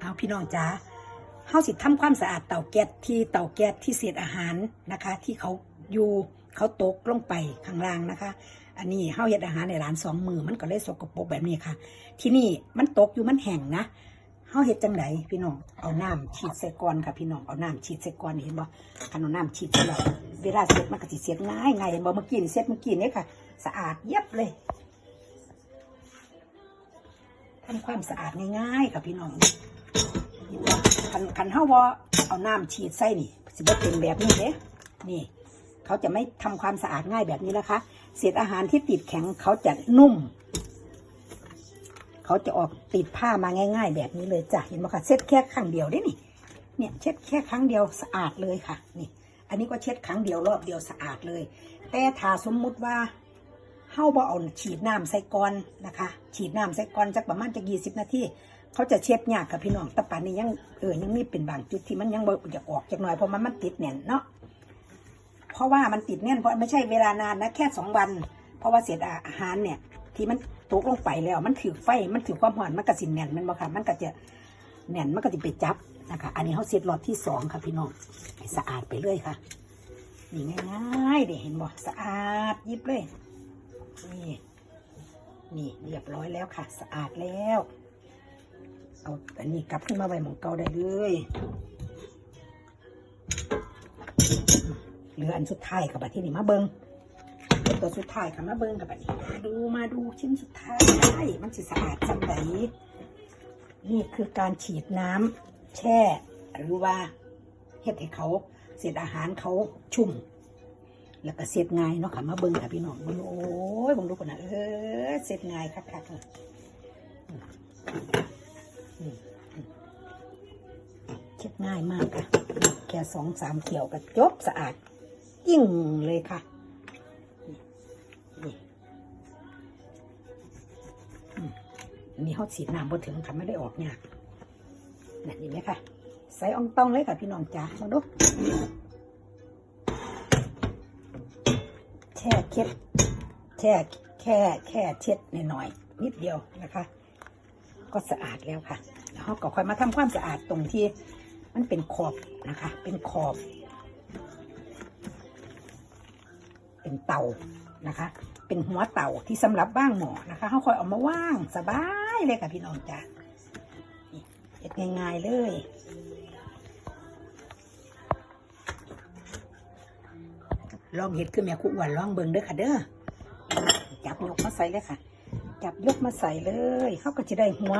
เอาพี่น้องจ๋าเฮาสิทำความสะอาดเตาแก๊สที่เตาแก๊สที่เศษอาหารนะคะ ที่เขาอยู่เขาตกลงไปข้างล่างนะคะ อันนี้เฮาเฮ็ดอาหารในร้านสองมือมันก็เลยสกปรกแบบนี้ค่ะ ที่นี่มันตกอยู่มันแห้งนะเฮาเฮ็ดจังไดพี่น้องเอาน้ำฉีดใส่ก้อนค่ะพี่น้องเอาน้ำฉีดใส่ก้อนเห็นบ่คันเอาน้ำฉีดแล้วเวลาเสร็จมันก็สิเสร็จง่ายง่ายเห็นบ่เมื่อกี้นี่เสร็จเมื่อกี้นี่ค่ะ สะอาดเย็บเลย ทำความสะอาดง่ายๆค่ะพี่น้องคันคันเฮาว่าเอาน้ำฉีดใส่นี่สิบ่เป็นแบบนี้เด้นี่เขาจะไม่ทำความสะอาดง่ายแบบนี้นะคะ เศษอาหารที่ติดแข็งเขาจะนุ่ม เขาจะออกติดผ้ามาง่าย ๆ แบบนี้เลยจ้ะเห็นไหมคะเช็ดแค่ครั้งเดียวได้นี่ เนี่ยเช็ดแค่ครั้งเดียวสะอาดเลยค่ะ นี่ อันนี้ก็เช็ดครั้งเดียวรอบเดียวสะอาดเลย แต่ถ้าสมมุติว่า เฮาบ่เอาฉีดน้ำใส่ก้อนนะคะ ฉีดน้ำใส่ก้อนจักประมาณจักยี่สิบนาทีเขาจะเช็ดยากค่ะพี่น้องแตะปานนี้ยังเออยังมีเป็นบางจุดที่มันยังบ่อยากออกจากหน่อยเพราะมันมันติดแน่นเนาะเพราะว่ามันติดแน่นเพราะไม่ใช่เวลานานนะแค่สองวัน เพราะว่าเศษอาหารเนี่ย ที่มันตกลงไปแล้ว มันถือไฟมันถือความร้อนมันก็สินแน่นมันบ่ค่ะมันก็จะแน่นมันก็จะไปจับนะคะ อันนี้เขาเสร็จรอบที่สองค่ะพี่น้องสะอาดไปเลยค่ะนี่ง่ายๆเดี๋ยวเห็นบ่สะอาดยิบเลย นี่ นี่เรียบร้อยแล้วค่ะ สะอาดแล้ว เอาอันนี้กลับขึ้นมาไว้หมองเก่าได้เลยเหลืออันสุดท้ายกับบัที่นี่มาเบิงตัวสุดท้ายค่ะมาเบิงกับบันี้มาดูมาดูชิ้นสุดท้าย มันสิสะอาดจังไดนี่คือการฉีดน้ำแช่ หรือว่าเฮ็ดให้เขาเศษอาหารเขาชุ่ม แล้วก็เสร็จง่ายเนาะค่ะมาเบิ่งค่ะพี่น้องเบิ่งโอ้ยบิ่งดูก่อนนะเออเสร็จง่ายคักๆเลยเช็ดง่ายมากค่ะแค่สองสามเที่ยวก็จบสะอาดยิ่งเลยค่ะนี่นี่อืมนี่เขาฉีน้ำบนถึงค่ะไม่ได้ออกยากนี่เห็นไหมค่ะ ใส่อองต้องเลยค่ะพี่น้องจ๋ามาดู แช่เช็ดแช่แค่แค่เช็ดหน่อยๆนิดเดียวนะคะ ก็สะอาดแล้วค่ะแล้วเราก็ค่อยมาทำความสะอาดตรงที่มันเป็นขอบนะคะ เป็นขอบ เป็นเตานะคะ เป็นหัวเต่าที่สำหรับว่างหมอนะคะเขาค่อยเอามาว่างสบายเลยค่ะพี่น้องจ้ะนี่เฮ็ดง่ายๆเลย ลองเห็ดคือแม่คุอ้วันลองเบิ่งเด้อค่ะเด้อจับยกมาใส่เลยค่ะ จับยกมาใส่เลยเขาก็จะได้หัว